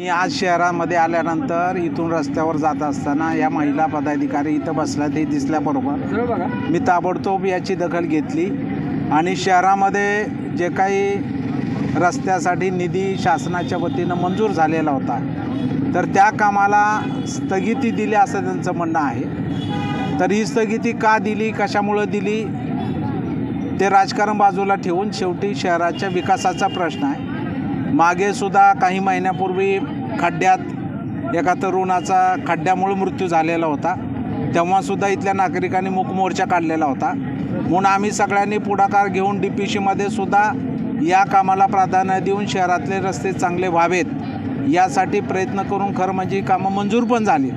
मी आज शहरामध्ये आल्यानंतर इथून रस्त्यावर जात असताना या महिला पदाधिकारी इथं बसल्या. ते दिसल्याबरोबर मी ताबडतोब याची दखल घेतली आणि शहरामध्ये जे काही रस्त्यासाठी निधी शासनाच्या वतीनं मंजूर झालेला होता तर त्या कामाला स्थगिती दिली असं त्यांचं म्हणणं आहे. तर ही स्थगिती का दिली कशामुळं दिली ते राजकारण बाजूला ठेवून शेवटी शहराच्या विकासाचा प्रश्न आहे. मागे सुद्धा काही महिन्यापूर्वी खड्ड्यात एका तरुणाचा खड्ड्यामुळे मृत्यू झालेला होता. तेव्हासुद्धा इथल्या नागरिकांनी मूक मोर्चा काढलेला होता. म्हणून आम्ही सगळ्यांनी पुढाकार घेऊन डी पी सीमध्ये सुद्धा या कामाला प्राधान्य देऊन शहरातले रस्ते चांगले व्हावेत यासाठी प्रयत्न करून खरं म्हणजे ही कामं मंजूर पण झाली.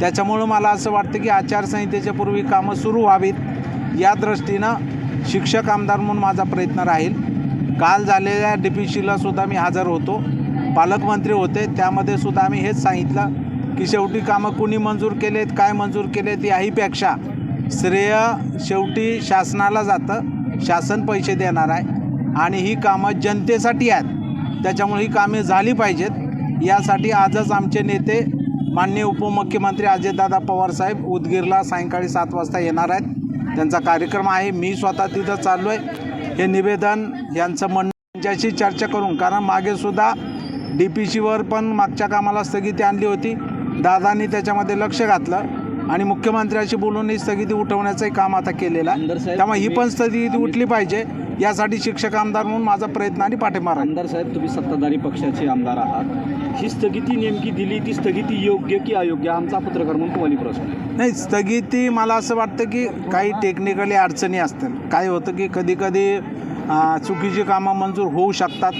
त्याच्यामुळं मला असं वाटतं की आचारसंहितेच्या पूर्वी कामं सुरू व्हावीत. या दृष्टीनं शिक्षक आमदार म्हणून माझा प्रयत्न राहील. काल झालेल्या डी पी सीला सुद्धा मी हजर होतो. पालकमंत्री होते त्यामध्ये सुद्धा आम्ही हेच सांगितलं की शेवटी कामं कुणी मंजूर केलेत काय मंजूर केलेत याहीपेक्षा श्रेय शेवटी शासनाला जातं शासन पैसे देणार आहे आणि ही कामं जनतेसाठी आहेत. त्याच्यामुळे ही कामे झाली पाहिजेत. यासाठी आजच आमचे नेते माननीय उपमुख्यमंत्री अजितदादा पवारसाहेब उदगीरला सायंकाळी सात वाजता येणार आहेत. त्यांचा कार्यक्रम आहे. मी स्वतः तिथं चाललो आहे हे निवेदन यांचं म्हणणं चर्चा करून कारण मागे सुद्धा डी पी सीवर पण मागच्या कामाला स्थगिती आणली होती. दादांनी त्याच्यामध्ये लक्ष घातलं. आणि मुख्यमंत्र्याशी बोलून ही स्थगिती उठवण्याचंही काम आता केलेलं आहे. त्यामुळे ही पण स्थगिती उठली पाहिजे. यासाठी शिक्षक आमदार म्हणून माझा प्रयत्न आणि पाठिंबा आमदार साहेब तुम्ही सत्ताधारी पक्षाचे आमदार आहात. ही स्थगिती नेमकी दिली ती स्थगिती योग्य की अयोग्य? आमचा पत्रकार म्हणून तुम्हाला प्रश्न आहे. नाही स्थगिती मला असं वाटतं की काही टेक्निकली अडचणी असतील. काय होतं की कधी कधी चुकीची कामं मंजूर होऊ शकतात.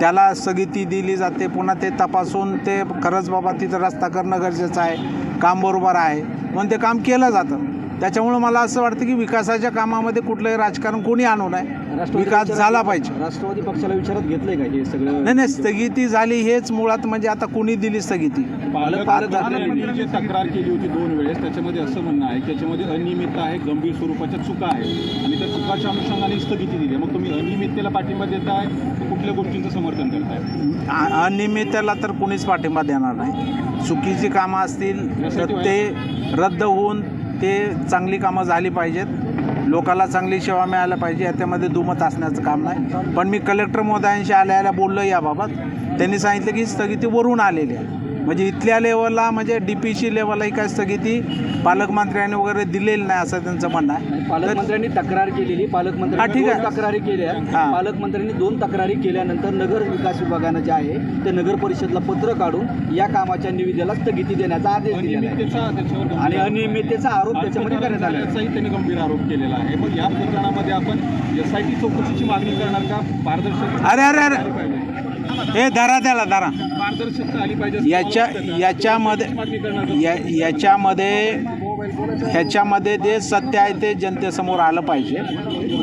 त्याला स्थगिती दिली जाते. पुन्हा ते तपासून ते खरंच बाबा तिथं रस्ता करणं गरजेचं आहे. काम बरोबर आहे. म्हणून ते काम केलं जातं. त्याच्यामुळं मला असं वाटतं की विकासाच्या कामामध्ये कुठलंही राजकारण कोणी आणू नये. विकास झाला पाहिजे. राष्ट्रवादी पक्षाला विचारात घेतलंय का हे सगळं? नाही नाही स्थगिती झाली हेच मुळात म्हणजे आता कुणी दिली स्थगिती? पालक पालकमंत्र्यांनी जी तक्रार केली होती दोन वेळेस त्याच्यामध्ये असं म्हणणं आहे की त्याच्यामध्ये अनियमितता आहे गंभीर स्वरूपाच्या चुका आहेत. आणि त्या चुकाच्या अनुषंगाने स्थगिती दिली आहे. मग तुम्ही अनियमिततेला पाठिंबा देताय तर कुठल्या गोष्टींचं समर्थन करताय? अनियमिततेला तर कुणीच पाठिंबा देणार नाही. चुकीची कामं असतील तर ते रद्द होऊन ते चांगली कामं झाली पाहिजेत. लोकाला चांगली सेवा मिळायला पाहिजे. याच्यामध्ये दुमत असण्याचं काम नाही. पण मी कलेक्टर महोदयांशी आल्या आल्या बोललो याबाबत. त्यांनी सांगितलं की स्थगिती वरून आलेली आहे. म्हणजे इथल्या लेवलला म्हणजे डी पी सी लेवललाही काय स्थगिती पालकमंत्र्यांनी वगैरे दिलेली नाही असं त्यांचं म्हणणं आहे. तर- पालकमंत्र्यांनी तक्रार केलेली. हा, पालकमंत्र्यांनी ठीक दोन आहे. तक्रारी केल्या. हा. पालकमंत्र्यांनी दोन तक्रारी केल्यानंतर नगर विकास विभागानं जे आहे ते नगर परिषदला पत्र काढून या कामाच्या निविदेला स्थगिती देण्याचा आदेश दिलेला आहे. अनियमिततेचा त्याच्यावर गंभीर आणि अनियमिततेचा आरोप त्याच्यामध्ये करण्यात आला आहे. झाल्याचाही त्यांनी गंभीर आरोप केलेला आहे. मग या प्रकरणामध्ये आपण एस आय टी चौकशीची मागणी करणार का? पारदर्शक अरे अरे अरे. हे धरा त्याला धरा. पारदर्शकता आली पाहिजे असं याच्या? याच्यामध्ये या याच्यामध्ये ह्याच्यामध्ये जे सत्य आहे ते जनतेसमोर आलं पाहिजे.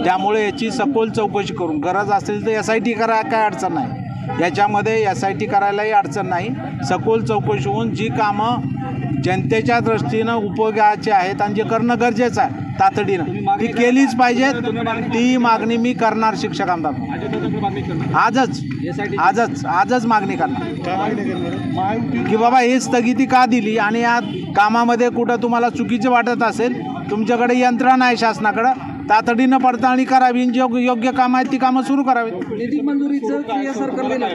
त्यामुळे याची सखोल चौकशी करून गरज असेल तर एस आय टी करा काय अडचण नाही. याच्यामध्ये एस आय टी करायलाही अडचण नाही. सखोल चौकशी होऊन जी कामं जनतेच्या दृष्टीनं उपयोगाचे आहेत आणि जे करणं गरजेचं आहे तातडीनं ती केलीच पाहिजेत. ती मागणी मी करणार शिक्षक आमदार. अजितदादांकडे मागणी करणार? आजच आजच आजच मागणी करणार. की बाबा ही स्थगिती का दिली? आणि या कामामध्ये कुठं तुम्हाला चुकीचं वाटत असेल तुमच्याकडे यंत्रणा आहे शासनाकडं. तातडीनं पडताळणी करावी आणि जे योग्य कामं आहेत ती कामं सुरू करावीत. निधी मंजुरीचं क्रिया सरकारला